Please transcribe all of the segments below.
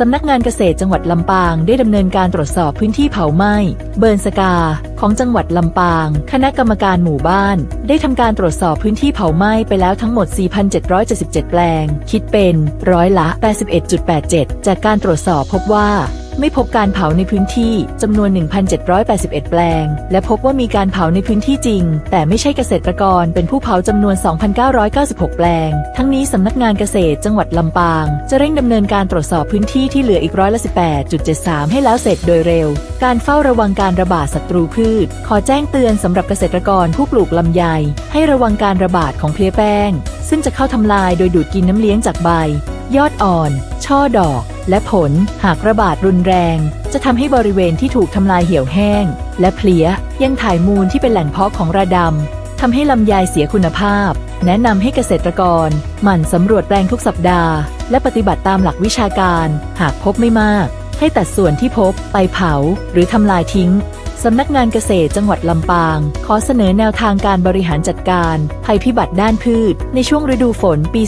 สำนักงานเกษตรจังหวัดลำปางได้ดำเนินการตรวจสอบพื้นที่เผาไหม้เบิร์นสกา ของจังหวัดลำปาง คณะกรรมการหมู่บ้าน ได้ทำการตรวจสอบพื้นที่เผาไหม้ไปแล้วทั้งหมด 4,777 แปลง คิดเป็นร้อยละ 81.87 จากการตรวจสอบพบว่า ไม่พบการเผาในพื้นที่จำนวน 1,781 แปลง และพบว่ามีการเผาในพื้นที่จริง แต่ไม่ใช่เกษตรกรเป็นผู้เผาจำนวน 2,996 แปลง ทั้งนี้สำนักงานเกษตรจังหวัดลำปาง จะเร่งดำเนินการตรวจสอบพื้นที่ที่เหลืออีกร้อยละ 18.73 ให้แล้วเสร็จโดยเร็ว การเฝ้าระวังการระบาดศัตรูพืช ขอแจ้งเตือนสำหรับเกษตรกรผู้ปลูกลำไย ให้ระวังการระบาดของเพลี้ยแป้ง ซึ่งจะเข้าทำลายโดยดูดกินน้ำเลี้ยงจากใบ ยอดอ่อน ช่อดอก และผล หากระบาดรุนแรง จะทำให้บริเวณที่ถูกทำลายเหี่ยวแห้ง และเพลียยังถ่ายมูลที่เป็นแหล่งเพาะของระดำทำให้ลำไยเสียคุณภาพ แนะนำให้เกษตรกร หมั่นสำรวจแปลงทุกสัปดาห์ และปฏิบัติตามหลักวิชาการ หากพบไม่มาก ให้ตัดส่วนที่พบไปเผา หรือทำลายทิ้ง สำนักงานเกษตรจังหวัดลำปาง ขอเสนอแนวทางการบริหารจัดการ ภัยพิบัติด้านพืช ในช่วงฤดูฝนปี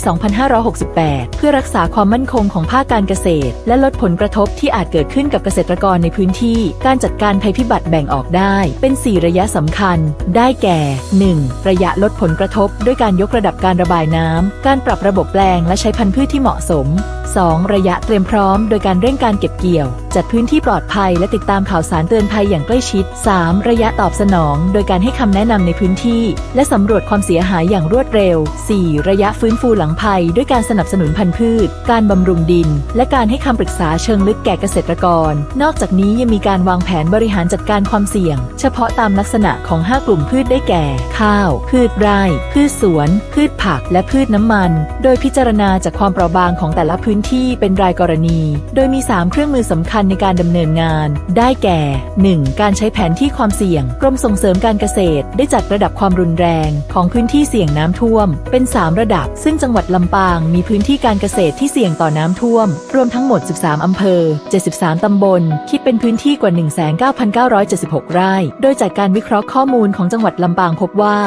2568 เพื่อรักษาความมั่นคงของภาคการเกษตร และลดผลกระทบที่อาจเกิดขึ้นกับเกษตรกรในพื้นที่ การจัดการภัยพิบัติแบ่งออกได้ เป็น 4 ระยะสำคัญ ได้แก่ 1. ระยะลดผลกระทบ ด้วยการยกระดับการระบายน้ำการปรับระบบแปลงและใช้พันธุ์พืชที่เหมาะสม 2. ระยะเตรียมพร้อม โดยการเร่งการเก็บเกี่ยว จัดพื้นที่ปลอดภัยและติดตามข่าวสารเตือนภัยอย่างใกล้ชิด 3. ระยะตอบสนอง โดยการให้คำแนะนำในพื้นที่ และสำรวจความเสียหายอย่างรวดเร็ว 4. ระยะฟื้นฟูหลังภัย ด้วยการสนับสนุนพันธุ์พืช การบำรุงดิน และการให้คำปรึกษาเชิงลึกแก่เกษตรกร นอกจากนี้ยังมีการวางแผนบริหารจัดการความเสี่ยง เฉพาะตามลักษณะของ 5 กลุ่มพืชได้แก่ ข้าว พืชไร่ พืชสวน พืชผัก และพืชน้ำมัน โดยพิจารณาจากความเปราะบางของแต่ละพื้นที่เป็นรายกรณี โดยมี 3 เครื่องมือสำคัญในการดำเนินงาน ได้แก่ 1. การใช้ผนที่ความเสี่ยง กรมส่งเสริมการเกษตร ได้จัดระดับความรุนแรงของพื้นที่เสี่ยงน้ำท่วม เป็น 3 ระดับ ซึ่งจังหวัดลำปางมีพื้นที่การเกษตรที่เสี่ยงต่อน้ำท่วม รวมทั้งหมด 13 อำเภอ 73 ตำบล คิดเป็นพื้นที่กว่า 19,976 ไร่ โดยจากการวิเคราะห์ข้อมูลของจังหวัดลำปางพบว่า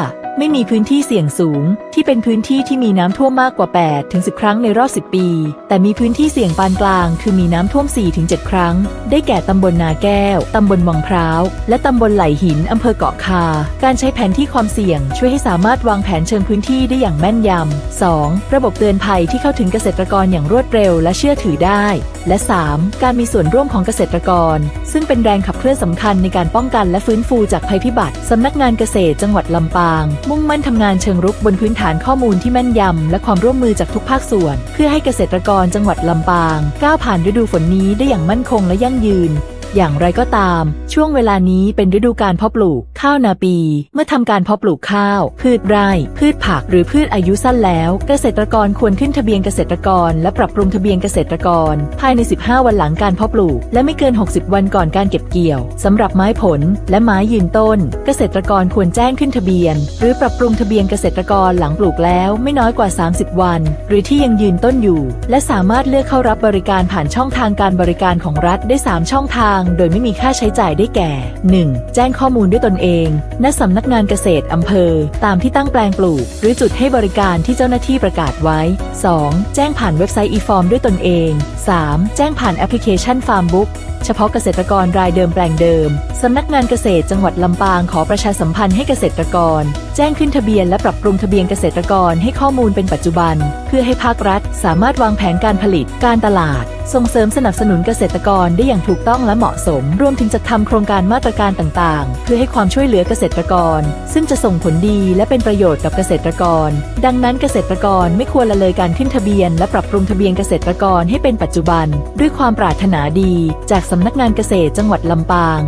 ไม่มีพื้นที่เสี่ยงสูง ที่เป็นพื้นที่ที่มีน้ำท่วมมากกว่า 8 ถึง 10 ครั้งในรอบ 10 ปี แต่มีพื้นที่เสี่ยงปานกลาง คือมีน้ำท่วม 4 ถึง 7 ครั้ง ได้แก่ตำบลนาแก้ว ตำบลวังพร้าว และตำบลไหลหินอำเภอเกาะคา การใช้แผนที่ความเสี่ยง ช่วยให้สามารถวางแผนเชิงพื้นที่ได้อย่างแม่นยำ 2. ระบบเตือนภัยที่เข้าถึงเกษตรกรอย่างรวดเร็ว และเชื่อถือได้ และ 3. การมีส่วนร่วมของเกษตรกร ซึ่งเป็นแรงขับเคลื่อนสำคัญในการป้องกันและฟื้นฟูจากภัยพิบัติสำนักงานเกษตรจังหวัดลำปางมุ่งมั่นทำงานเชิงรุกบนพื้นฐานข้อมูลที่แม่นยำ และความร่วมมือจากทุกภาคส่วน เพื่อให้เกษตรกรจังหวัดลำปาง ก้าวผ่านฤดูฝนนี้ได้อย่างมั่นคงและยั่งยืน อย่างไรก็ตาม ช่วงเวลานี้เป็นฤดูการเพาะปลูก ข้าวนาปี เมื่อทำการเพาะปลูกข้าว พืชไร่ พืชผัก หรือพืชอายุสั้นแล้ว เกษตรกรควรขึ้นทะเบียนเกษตรกร และปรับปรุงทะเบียนเกษตรกร ภายใน 15 วันหลังการเพาะปลูก และไม่เกิน 60 วันก่อนการเก็บเกี่ยวสำหรับไม้ผล และไม้ยืนต้น เกษตรกรควรแจ้งขึ้นทะเบียน หรือปรับปรุงทะเบียนเกษตรกรหลังปลูกแล้วไม่น้อยกว่า 30 วัน หรือที่ยังยืนต้นอยู่ และสามารถเลือกเข้ารับบริการผ่านช่องทางการบริการของรัฐได้ 3 ช่องทาง โดยไม่มีค่าใช้จ่ายได้แก่ 1. แจ้งข้อมูลด้วยตนเองณ สำนักงานเกษตรอำเภอ ตามที่ตั้งแปลงปลูก หรือจุดให้บริการที่เจ้าหน้าที่ประกาศไว้ 2. แจ้งผ่านเว็บไซต์ e-form ด้วยตนเอง 3. แจ้งผ่านแอปพลิเคชัน Farmbook เฉพาะเกษตรกรรายเดิมแปลงเดิม สำนักงานเกษตรจังหวัดลำปางขอประชาสัมพันธ์ให้เกษตรกร แจ้งขึ้นทะเบียนและปรับปรุงทะเบียนเกษตรกรให้ข้อมูลเป็นปัจจุบัน เพื่อให้ภาครัฐ สามารถวางแผนการผลิต การตลาด ส่งเสริมสนับสนุนเกษตรกรได้อย่างถูกต้องและเหมาะสม รวมถึงจัดทำโครงการมาตรการต่างๆ เพื่อให้ความช่วยเหลือเกษตรกร ซึ่งจะส่งผลดีและเป็นประโยชน์กับเกษตรกร ดังนั้นเกษตรกรไม่ควรละเลยการขึ้นทะเบียน และปรับปรุงทะเบียนเกษตรกรให้เป็นปัจจุบัน ด้วยความปรารถนาดีจากสำนักงานเกษตรจังหวัดลำปาง